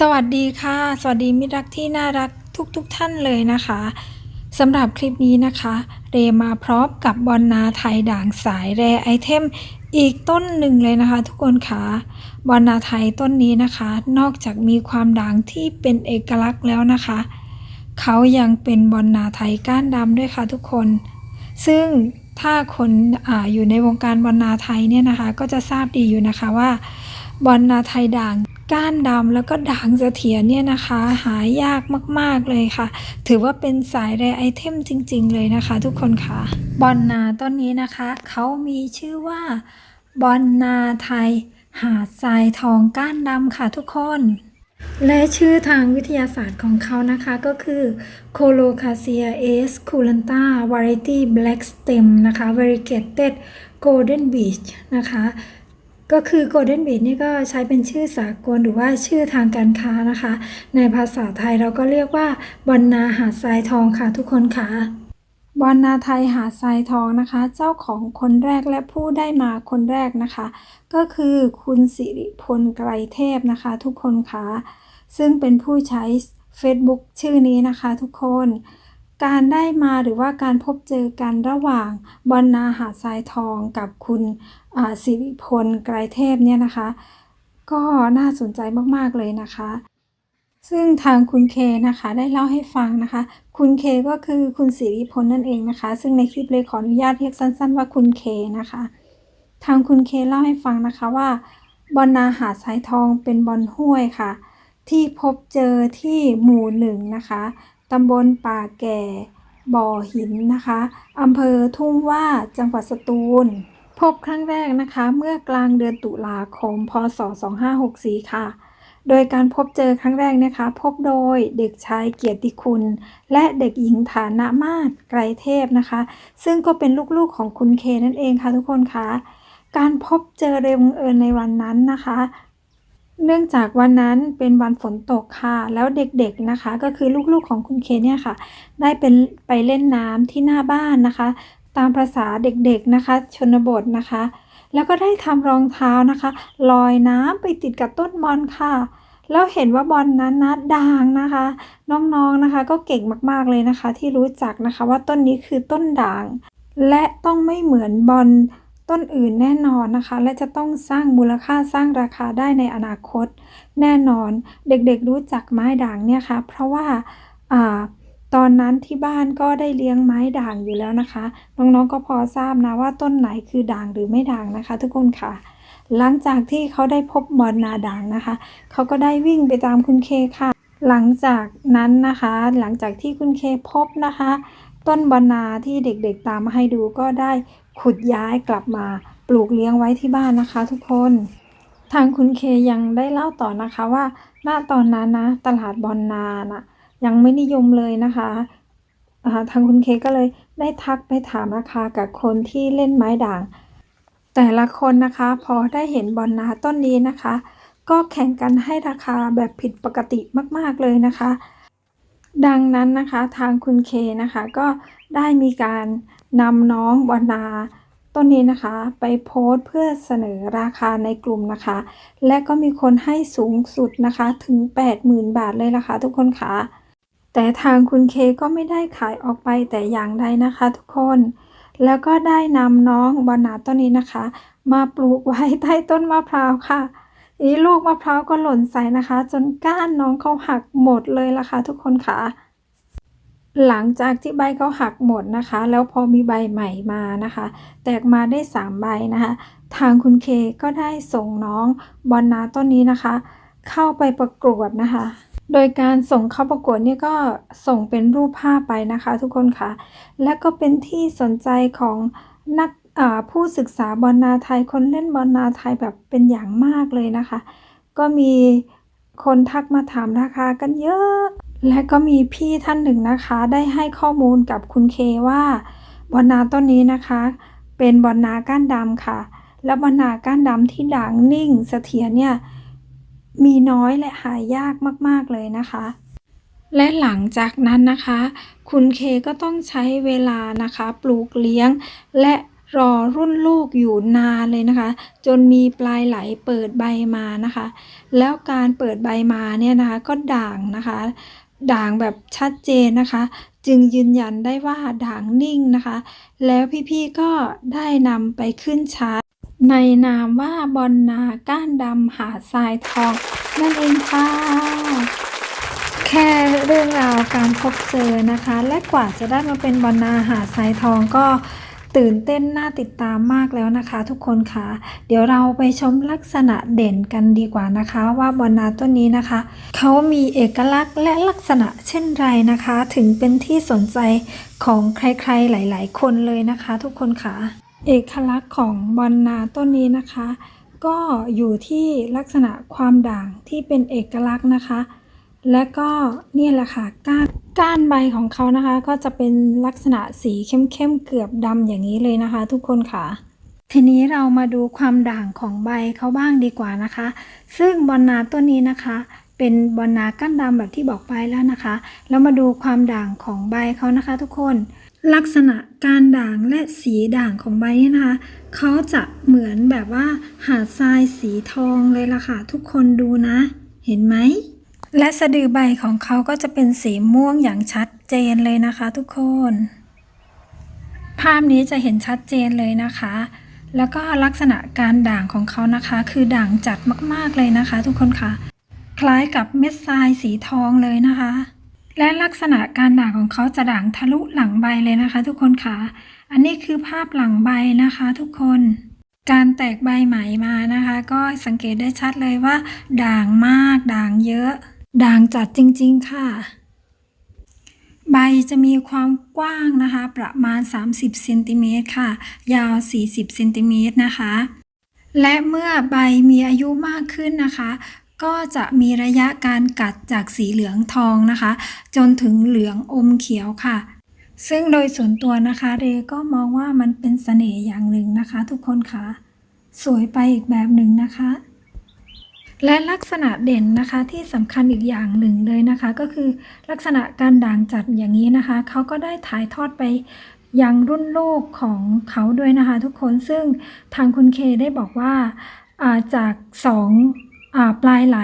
สวัสดีค่ะ สวัสดีมิตรรักที่น่ารักทุกๆทท่านเลยนะคะสำหรับคลิปนี้นะคะ เรมาพร้อมกับบอลนาไทยด่างสายแรไอเทมอีกต้นหนึ่งเลยนะคะ ทุกคนค่ะบอลนาไทยต้นนี้นะคะ นอกจากมีความด่างที่เป็นเอกลักษณ์แล้วนะคะ เขายังเป็นบอลนาไทยก้านดำด้วยค่ะทุกคน ซึ่งถ้าคนอาอยู่ในวงการบอลนาไทยเนี่ยนะคะ ก็จะทราบดีอยู่นะคะว่าบอลนาไทยด่าง ก้านดำแล้วก็ด่างเสถียรเนี่ยนะคะ หายากมากๆเลยค่ะ ถือว่าเป็นสายแรไอเทมจริง ๆ เลยนะคะ ทุกคนค่ะบอลนาต้นนี้นะคะ เขามีชื่อว่าบอลนาไทย หาดทรายทองก้านดำค่ะทุกคน และชื่อทางวิทยาศาสตร์ของเขานะคะก็คือ Colocasia s c u l a n t a variety black stem นะคะ variegated golden beach นะคะ ก็คือ Golden Beach นี่ก็ใช้เป็นชื่อสากลหรือว่าชื่อทางการค้านะคะ ในภาษาไทยเราก็เรียกว่าบอนนาหาดทรายทองค่ะทุกคนค่ะบอนนาไทยหาดทรายทองนะคะ เจ้าของคนแรกและผู้ได้มาคนแรกนะคะ ก็คือคุณสิริพลไกรเทพนะคะ ทุกคนค่ะซึ่งเป็นผู้ใช้ Facebook ชื่อนี้นะคะ ทุกคน การได้มาหรือว่าการพบเจอกันระหว่างบอนนาหาทรายทองกับคุณสิริพลไกรเทพเนี่ยนะคะ ก็น่าสนใจมากๆเลยนะคะ ซึ่งทางคุณเคนะคะได้เล่าให้ฟังนะคะ คุณเคก็คือคุณสิริพลนั่นเองนะคะ ซึ่งในคลิปเลยขออนุญาตเรียกสั้น ๆ ว่าคุณเคนะคะ ทางคุณเคเล่าให้ฟังนะคะว่าบอนนาหาดทรายทองเป็นบอนห้วยค่ะ ที่พบเจอที่หมู่หนึ่งนะคะ ตำบลป่าแก่ บ่อหินนะคะอำเภอทุ่งว่าจังหวัดสตูล พบครั้งแรกนะคะ เมื่อกลางเดือนตุลาคม พศ 2564 ค่ะ โดยการพบเจอครั้งแรกนะคะ พบโดยเด็กชายเกียรติคุณ และเด็กหญิงฐานะมาศไกรเทพนะคะ ซึ่งก็เป็นลูกๆของคุณเคนั่นเองค่ะทุกคนคะการพบเจอเร็วบังเอิญในวันนั้นนะคะ เนื่องจากวันนั้นเป็นวันฝนตกค่ะ แล้วเด็กๆนะคะ ก็คือลูกๆของคุณเคเนี่ยค่ะ ได้เป็นไปเล่นน้ำที่หน้าบ้านนะคะ ตามภาษาเด็กๆนะคะ ชนบทนะคะ แล้วก็ได้ทำรองเท้านะคะ ลอยน้ำไปติดกับต้นบอลค่ะ แล้วเห็นว่าบอลนั้นนะด่างนะคะ น้องๆนะคะ ก็เก่งมากๆเลยนะคะ ที่รู้จักนะคะว่าต้นนี้คือต้นด่าง และต้องไม่เหมือนบอล ต้นอื่นแน่นอนนะคะ และจะต้องสร้างมูลค่าสร้างราคาได้ในอนาคต แน่นอนเด็กๆรู้จักไม้ด่างเนี่ยค่ะเพราะว่าอตอนนั้นที่บ้านก็ได้เลี้ยงไม้ด่างอยู่แล้วนะคะ น้องๆก็พอทราบนะว่าต้นไหนคือด่างหรือไม่ด่างนะคะ ทุกคนค่ะ หลังจากที่เขาได้พบบอลนาด่างนะคะ เขาก็ได้วิ่งไปตามคุณเคค่ะ หลังจากนั้นนะคะ หลังจากที่คุณเคพบนะคะ ต้นบอลนาที่เด็กๆตามมาให้ดูก็ได้ ขุดย้ายกลับมาปลูกเลี้ยงไว้ที่บ้านนะคะทุกคน ทางคุณเคยังได้เล่าต่อนะคะว่าณตอนนั้นนะตลาดบอลนาน่ะยังไม่นิยมเลยนะคะาทางคุณเคก็เลยได้ทักไปถามราคากับคนที่เล่นไม้ด่าง แต่ละคนนะคะพอได้เห็นบอลนาต้นนี้นะคะ ก็แข่งกันให้ราคาแบบผิดปกติมากๆเลยนะคะ ดังนั้นนะคะทางคุณเคนะคะก็ได้มีการ นำน้องบนาต้นนี้นะคะไปโพสต์เพื่อเสนอราคาในกลุ่มนะคะ และก็มีคนให้สูงสุดนะคะถึง 80,000 บาทเลยล่ะค่ะทุกคนค่ะแต่ทางคุณเคก็ไม่ได้ขายออกไปแต่อย่างใดนะคะทุกคน แล้วก็ได้นำน้องบนาต้นนี้นะคะ มาปลูกไว้ใต้ต้นมะพร้าวค่ะนี้ลูกมะพร้าวก็หล่นใส่นะคะ จนก้านน้องเขาหักหมดเลยล่ะค่ะทุกคนค่ะ หลังจากที่ใบเขาหักหมดนะคะ แล้วพอมีใบใหม่มานะคะ แตกมาได้ 3 ใบนะคะ ทางคุณเคก็ได้ส่งน้องบอลนาต้นนี้นะคะ เข้าไปประกวดนะคะ โดยการส่งเข้าประกวดเนี่ยก็ส่งเป็นรูปภาพไปนะคะทุกคนค่ะ และก็เป็นที่สนใจของนักผู้ศึกษาบอลนาไทยคนเล่นบอลนาไทยแบบเป็นอย่างมากเลยนะคะ ก็มีคนทักมาถามราคากันเยอะ และก็มีพี่ท่านหนึ่งนะคะ ได้ให้ข้อมูลกับคุณเคว่าบอลนาต้นนี้นะคะ เป็นบอลนาก้านดำค่ะ และบอลนาก้านดำที่ด่างนิ่งเสถียรเนี่ยมีน้อยและหายากมากๆเลยนะคะ และหลังจากนั้นนะคะ คุณเคก็ต้องใช้เวลานะคะ ปลูกเลี้ยง และรอรุ่นลูกอยู่นานเลยนะคะ จนมีปลายไหลเปิดใบมานะคะ แล้วการเปิดใบมาเนี่ยนะคะก็ด่างนะคะ ด่างแบบชัดเจนนะคะ จึงยืนยันได้ว่าด่างนิ่งนะคะ แล้วพี่ๆก็ได้นำไปขึ้นชาร์ตในนามว่าบอลนาก้านดำหาทรายทอง นั่นเองค่ะแค่เรื่องราวการพบเจอนะคะ และกว่าจะได้มาเป็นบอลนาหาทรายทองก็ ตื่นเต้นน่าติดตามมากแล้วนะคะทุกคนค่ะ เดี๋ยวเราไปชมลักษณะเด่นกันดีกว่านะคะ ว่าบอลนาต้นนี้นะคะเขามีเอกลักษณ์และลักษณะเช่นไรนะคะ ถึงเป็นที่สนใจของใครๆหลาย ๆ คนเลยนะคะ ทุกคนค่ะ เอกลักษณ์ของบอลนาต้นนี้นะคะ ก็อยู่ที่ลักษณะความด่างที่เป็นเอกลักษณ์นะคะ และก็นี่แหละค่ะก้าน ก้านใบของเขานะคะก็จะเป็นลักษณะสีเข้มๆเกือบดำอย่างนี้เลยนะคะ ทุกคนค่ะ ทีนี้เรามาดูความด่างของใบเขาบ้างดีกว่านะคะ ซึ่งบอนนาต้นนี้นะคะ เป็นบอนนาก้านดำแบบที่บอกไปแล้วนะคะ แล้วมาดูความด่างของใบเขานะคะ ทุกคนลักษณะการด่างและสีด่างของใบนี่นะคะ เขาจะเหมือนแบบว่าหาดทรายสีทองเลยล่ะค่ะ ทุกคนดูนะ เห็นไหม และสะดือใบของเขาก็จะเป็นสีม่วงอย่างชัดเจนเลยนะคะทุกคน ภาพนี้จะเห็นชัดเจนเลยนะคะ แล้วก็ลักษณะการด่างของเขานะคะ คือด่างจัดมากๆเลยนะคะ ทุกคนค่ะ คล้ายกับเม็ดทรายสีทองเลยนะคะ และลักษณะการด่างของเขาจะด่างทะลุหลังใบเลยนะคะ ทุกคนค่ะ อันนี้คือภาพหลังใบนะคะ ทุกคนการแตกใบไหมมานะคะ ก็สังเกตได้ชัดเลยว่า ด่างมากด่างเยอะ ด่างจัดจริงๆค่ะ ใบจะมีความกว้างนะคะ ประมาณ 30เซนติเมตรค่ะ ยาว 40เซนติเมตรนะคะ และเมื่อใบมีอายุมากขึ้นนะคะ ก็จะมีระยะการกัดจากสีเหลืองทองนะคะ จนถึงเหลืองอมเขียวค่ะ ซึ่งโดยส่วนตัวนะคะ เรก็มองว่ามันเป็นเสน่ห์อย่างหนึ่งนะคะ ทุกคนค่ะ สวยไปอีกแบบหนึ่งนะคะ และลักษณะเด่นนะคะที่สำคัญอีกอย่างหนึ่งเลยนะคะ ก็คือลักษณะการด่างจัดอย่างนี้นะคะเขาก็ได้ถ่ายทอดไปยังรุ่นลูกของเขาด้วยนะคะทุกคนซึ่งทางคุณเคได้บอกว่าาจากสองอ่าปลายไหล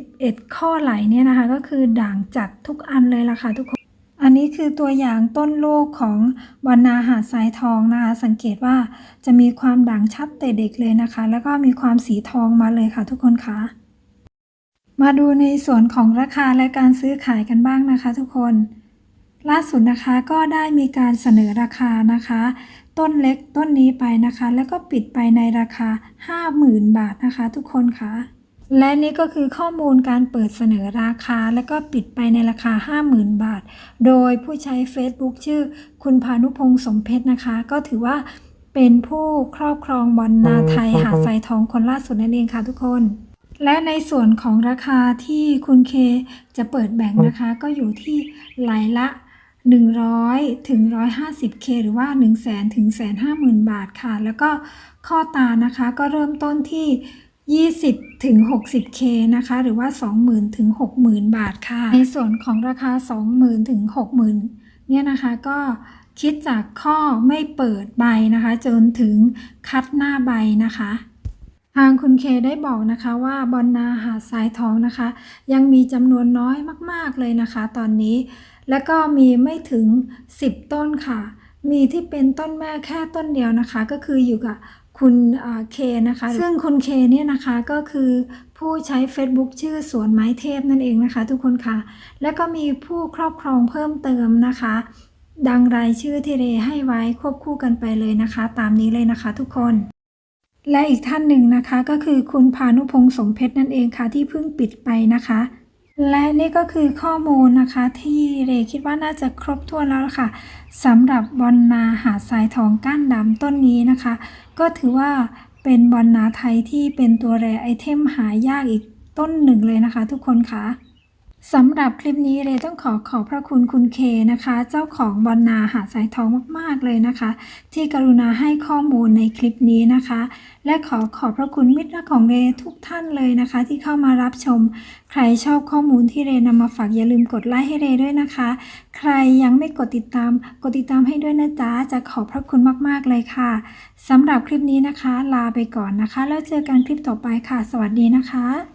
11 ข้อไหลเนี่ยนะคะ ก็คือด่างจัดทุกอันเลยล่ะค่ะทุกคน นี้คือตัวอย่างต้นลูกของบรรณาหาดทรายทองนะคะ สังเกตว่าจะมีความด่างชัดแต่เด็กเลยนะคะ แล้วก็มีความสีทองมาเลยค่ะทุกคนคะมาดูในส่วนของราคาและการซื้อขายกันบ้างนะคะ ทุกคน ล่าสุดนะคะก็ได้มีการเสนอราคานะคะ ต้นเล็กต้นนี้ไปนะคะ แล้วก็ปิดไปในราคา 50,000 บาทนะคะ ทุกคนคะ และนี่ก็คือข้อมูลการเปิดเสนอราคา แล้วก็ปิดไปในราคา 50,000 บาท โดยผู้ใช้ Facebook ชื่อคุณพานุพงศ์สมเพชรนะคะ ก็ถือว่าเป็นผู้ครอบครองบอลนาไทยหาดทรายทองคนล่าสุดนั่นเองค่ะทุกคน และในส่วนของราคาที่คุณเคจะเปิดแบ่งนะคะ ก็อยู่ที่ไหลละ 100 ถึง 150k หรือว่า 1 0 0 0 0 0ถึง150,000 บาทค่ะ แล้วก็ข้อตานะคะก็เริ่มต้นที่ 20ถึง 60k นะคะ หรือว่า 20,000ถึง60,000 บาทค่ะ ในส่วนของราคา 20,000ถึง60,000 เนี่ยนะคะก็คิดจากข้อไม่เปิดใบนะคะ จนถึงคัดหน้าใบนะคะ ทางคุณเคได้บอกนะคะว่าบอนนาหาดทรายทองนะคะ ยังมีจำนวนน้อยมากๆเลยนะคะ ตอนนี้ แล้วก็มีไม่ถึง 10 ต้นค่ะ มีที่เป็นต้นแม่แค่ต้นเดียวนะคะ ก็คืออยู่กับ คุณอ่าเคนะคะ ซึ่งคุณเคเนี่ยนะคะก็คือผู้ใช้ Facebook ชื่อสวนไม้เทพนั่นเองนะคะ ทุกคนค่ะ แล้วก็มีผู้ครอบครองเพิ่มเติมนะคะ ดังรายชื่อที่เรให้ไว้ควบคู่กันไปเลยนะคะ ตามนี้เลยนะคะทุกคน และอีกท่านหนึ่งนะคะก็คือคุณพานุพงศ์สมเพชรนั่นเองค่ะที่เพิ่งปิดไปนะคะ และนี่ก็คือข้อมูลนะคะที่เรคิดว่าน่าจะครบถ้วนแล้วค่ะสำหรับบอนนาหาดทรายทองก้านดำต้นนี้นะคะ ก็ถือว่าเป็นบอนนาไทยที่เป็นตัวแรไอเทมหายากอีกต้นหนึ่งเลยนะคะ ทุกคนค่ะ สำหรับคลิปนี้เรต้องขอขอบพระคุณคุณเคนะคะ เจ้าของบอลนาหาสายทองมากๆเลยนะคะ ที่กรุณาให้ข้อมูลในคลิปนี้นะคะ และขอขอบพระคุณมิตรของเรทุกท่านเลยนะคะ ที่เข้ามารับชม ใครชอบข้อมูลที่เรนำมาฝากอย่าลืมกดไลค์ให้เรด้วยนะคะ ใครยังไม่กดติดตาม กดติดตามให้ด้วยนะจ๊ะจะขอบพระคุณมากๆเลยค่ะสำหรับคลิปนี้นะคะ ลาไปก่อนนะคะ แล้วเจอกันคลิปต่อไปค่ะ สวัสดีนะคะ